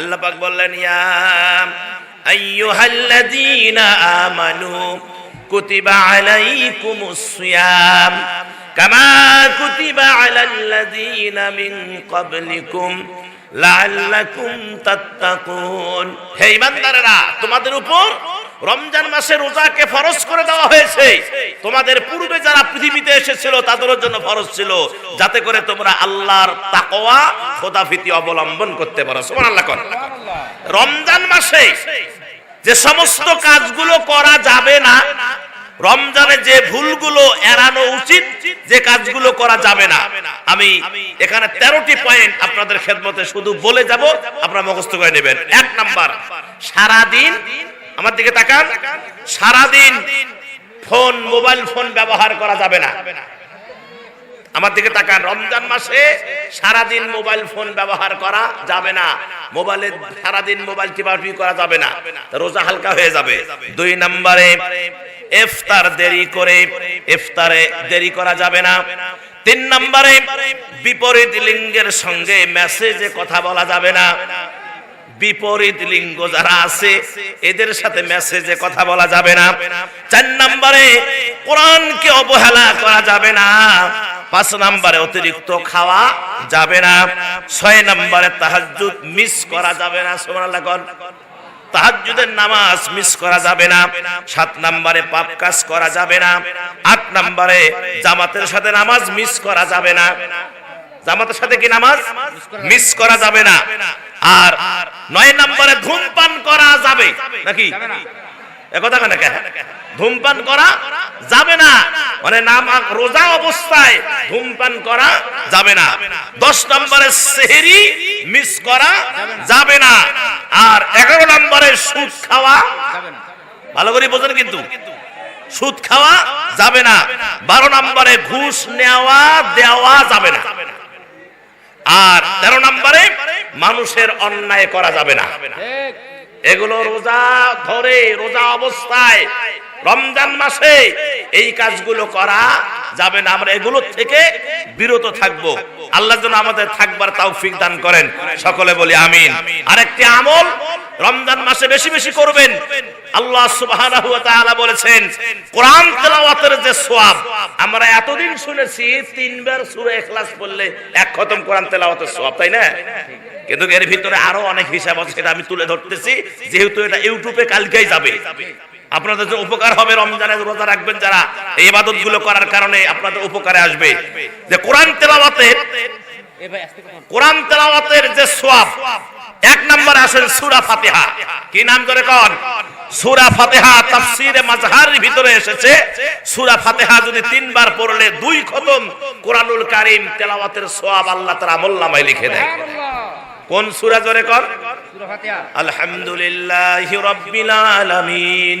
আল্লাহ পাক বললেন, ইয়া আইয়ুহাল্লাযীনা আমানু কুতিবা আলাইকুমুস সিয়াম কামা কুতিবা আলাল্লাযীনা মিন ক্বাবলিকুম লাআল্লাকুম তাত্তাকুন। হে ঈমানদারেরা তোমাদের উপর রমজান মাসে রোজাকে ফরজ করে দেওয়া হয়েছে। তোমাদের পূর্বে যারা পৃথিবীতে এসেছিল তাদের জন্য ফরজ ছিল। যাতে করে তোমরা আল্লাহর তাকওয়া খোদাফিতি অবলম্বন করতে পারো। সুবহানাল্লাহ কর। রমজান মাসে যে সমস্ত কাজগুলো করা যাবে না, রমজানে যে ভুলগুলো এড়ানো উচিত, যে কাজগুলো করা যাবে না। আমি এখানে তেরোটি পয়েন্ট আপনাদের খেদমতে শুধু বলে যাব, আপনারা মুখস্থ করে নেবেন। এক নাম্বার, সারাদিন আমার দিকে তাকান। সারাদিন ফোন, মোবাইল ফোন ব্যবহার করা যাবে না। আমার দিকে তাকান। রমজান মাসে সারাদিন মোবাইল ফোন ব্যবহার করা যাবে না। মোবাইলে সারাদিন মোবাইল টিপাটিপি করা যাবে না। রোজা হালকা হয়ে যাবে। দুই নম্বরে ইফতার দেরি করে, ইফতারে দেরি করা যাবে না। তিন নম্বরে বিপরীত লিঙ্গের সঙ্গে মেসেজে কথা বলা যাবে না। বিপরীত লিঙ্গ যারা আছে, এদের সাথে মেসেজে কথা বলা যাবে না। চার নম্বরে, কোরআনকে অবহেলা করা যাবে না। পাঁচ নম্বরে, অতিরিক্ত খাওয়া যাবে না। ছয় নম্বরে, তাহাজ্জুদ মিস করা যাবে না, সুবহানাল্লাহ কোন তাহাজ্জুদের নামাজ মিস করা যাবে না। সাত নম্বরে, পাপ কাজ করা যাবে না। আট নম্বরে, জামাতের সাথে নামাজ মিস করা যাবে না। জামাতের সাথে কি নামাজ? মিস করা যাবে না। আর নয় নম্বরে ধূমপান করা যাবে। নাকি? একথা কেন ধূমপান করা যাবে না। মানে নাম রোজা অবস্থায় ধূমপান করা যাবে না। দশ নম্বরে সেহেরি মিস করা যাবে না। আর এগারো নম্বরে সুদ খাওয়া ভালো করে বোঝেন কিন্তু। সুদ খাওয়া যাবে না। বারো নম্বরে ঘুষ নেওয়া দেওয়া যাবে না। আর তেরো নম্বরে মানুষের অন্যায় করা যাবে না। এগুলো রোজা ধরে রোজা অবস্থায় রমজান মাসে এই কাজগুলো করা যাবে না। আমরা এগুলো থেকে বিরত থাকব। আল্লাহ যেন আমাদের থাকবার তৌফিক দান করেন। সকলে বলি আমিন। আরেকটি আমল রমজান মাসে বেশি বেশি করবেন। আল্লাহ সুবহানাহু ওয়া তাআলা বলেছেন কোরআন তেলাওয়াতের যে সওয়াব আমরা এতদিন শুনেছি তিনবার সূরা ইখলাস পড়লে এক খতম কোরআন তেলাওয়াতের সওয়াব তাই না? কিন্তু এর ভিতরে আরও অনেক হিসাব আছে সেটা আমি তুলে ধরতেছি, যেহেতু এটা ইউটিউবে কালকেই যাবে। আপনাদের যে উপকার হবে রমজানে রোজা রাখবেন যারা, এই ইবাদতগুলো করার কারণে আপনাদের উপকারে আসবে। যে কোরআন তেলাওয়াতের কোরআন তেলাওয়াতের যে সোয়াব, এক নম্বর আসেন সূরা ফাতিহা। কি নাম ধরে কোন? সূরা ফাতিহা তাফসীরে মাজহারের ভিতরে এসেছে। সূরা ফাতিহা যদি তিনবার পড়লে দুই খতম কোরআনুল কারীম তেলাওয়াতের সোয়াব আল্লাহ তাআলা আমলনামায় লিখে দেয়। কোন সুরা জোরে কর? আলহামদুলিল্লাহ রাব্বিল আলামিন।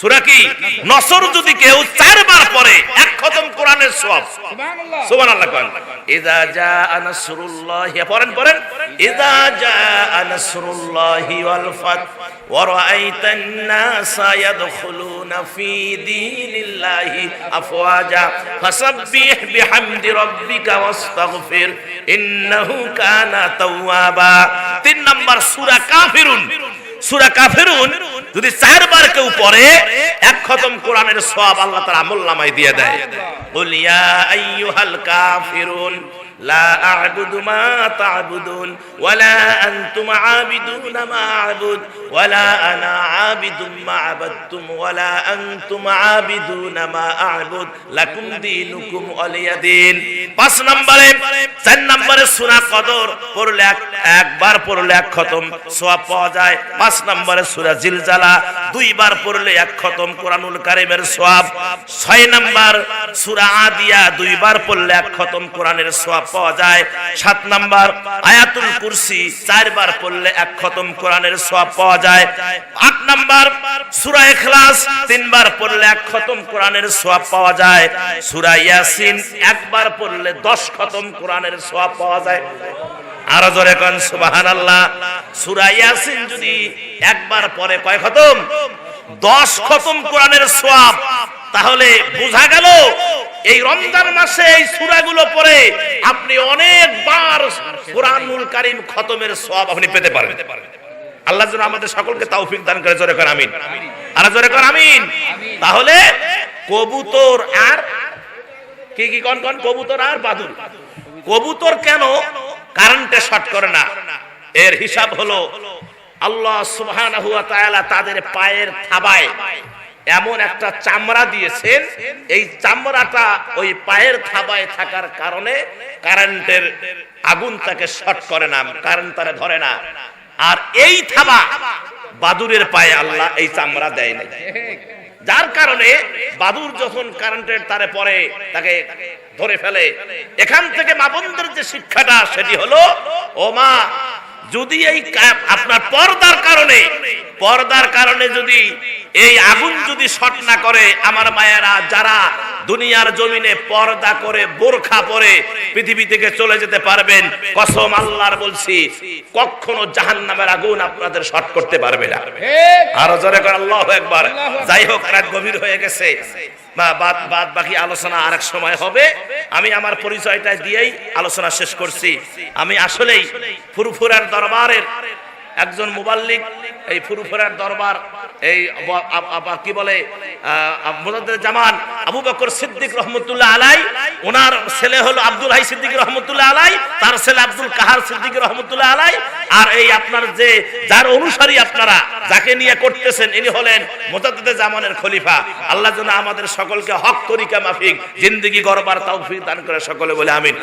সূরা কি? নসর যদি কেউ চারবার পড়ে এক খতম কোরআনের সওয়াব। সুবহানাল্লাহ। কোন ইযা জাআ নাসরুল্লাহ পড়েন পড়েন। ইযা জাআ নাসরুল্লাহ ওয়াল ফাত ওয়া রাআইতান নাসা ইয়াদখুলুনা ফি দীনিল্লাহি আফওয়াজা ফাসাব্বিহ বিহামদি রাব্বিকা ওয়াস্তাগফির ইন্নাহু কানা তাওয়াবা। তিন নাম্বার সূরা কাফিরুন। সূরা কাফিরুন যদি চারবার কেউ পড়ে, এক খতম কোরআনের সব আল্লাহ তার আমল নামাই দিয়ে দেয়। বলিয়া হালকা কাফিরুন পাঁচ নম্বরে, চার নম্বরে কদর, পড়লে একবার পড়লে এক খতম সোয়াব পাওয়া যায়। পাঁচ নম্বরে সুরা জিলজালা, দুইবার পড়লে এক খতম, কোরআনুল কারিমের সোয়াব ছয় নম্বর সুরা আদিয়া, দুইবার পড়লে এক খতম, কোরআনের সোয়াব পাওয়া যায়। সাত নাম্বার, আয়াতুল কুরসি, চারবার পড়লে এক খতম কোরআনের সওয়াব পাওয়া যায়। আট নাম্বার, সূরা ইখলাস, তিনবার পড়লে এক খতম কোরআনের সওয়াব পাওয়া যায়। সূরা ইয়াসিন, একবার পড়লে দশ খতম কোরআনের সওয়াব পাওয়া যায়। আরও জোরে কন, সুবহানাল্লাহ। সূরা ইয়াসিন যদি একবার পরে কয় খতম? দশ খতম কোরআনের সোয়াব তাহলে বোঝা গেল এই রমজান মাসে এই সূরাগুলো পড়ে আপনি অনেকবার কোরআনুল কারীম খতমের সোয়াব আপনি পেতে পারেন। আল্লাহ যেন আমাদের সকলকে তৌফিক দান করে, জোরে কর আমিন। আর জোরে কর আমিন। তাহলে কবুতর আর কি কি কন কন? কবুতর আর বাদুর। কবুতর কেন? কারেন্টে শর্ট করে না। এর হিসাব হলো, আল্লাহ সুবহানাহু ওয়া তাআলা তাদের পায়ের থাবায় এমন একটা চামড়া দিয়েছেন, এই চামড়াটা ওই পায়ের থাবায় থাকার কারণে কারেন্টের আগুন তাকে শর্ট করে না, কারেন্ট তারে ধরে না। আর এই থাবা বাদুরের পায়ে আল্লাহ এই চামড়া দেয় না যার কারণে বাদুর যখন কারেন্টের তারে পরে তাকে ধরে ফেলে, এখান থেকে মা বোনদের যে শিক্ষাটা, সেটি হলো ও মা যদি এই আপনার পর্দার কারণে পর্দার কারণে যদি এই আগুন যদি শট না করে, আমার মায়েরা যারা দুনিয়ার জমিনে পর্দা করে, বোরখা পরে পৃথিবী থেকে চলে যেতে পারবেন, কসম আল্লাহর বলছি, কখনো জাহান্নামের আগুন আপনাদের শট করতে পারবে না। আরও জোরে করে আল্লাহ একবার যাই হোক, রাত গভীর হয়ে গেছে। বাদ বাদ বাকি আলোচনা আরেক সময় হবে। আমি আমার পরিচয়টা দিয়েই আলোচনা শেষ করছি। আমি আসলেই ফুরফুরার দরবারের একজন মুবাল্লিক, এই ফুরফুরার দরবার, এই কি বলে জামান আবু বকর সিদ্দিক রহমতুল্লাহ আলাই, ওনার ছেলে হলো আব্দুল হাই সিদ্দিক রহমতুল্লাহ আলাই, তার ছেলে আব্দুল কাহার সিদ্দিক রহমতুল্লাহ আলাই, আর এই আপনার যে, যার অনুসারী আপনারা, যাকে নিয়ে করতেছেন, ইনি হলেন মুজাদ্দেদ জামানের খলিফা। আল্লাহ যেন আমাদের সকলকে হক, তরিকা, মাফিক, জিন্দেগি, গড়বার তৌফিক দান করে সকলে বলে আমিন।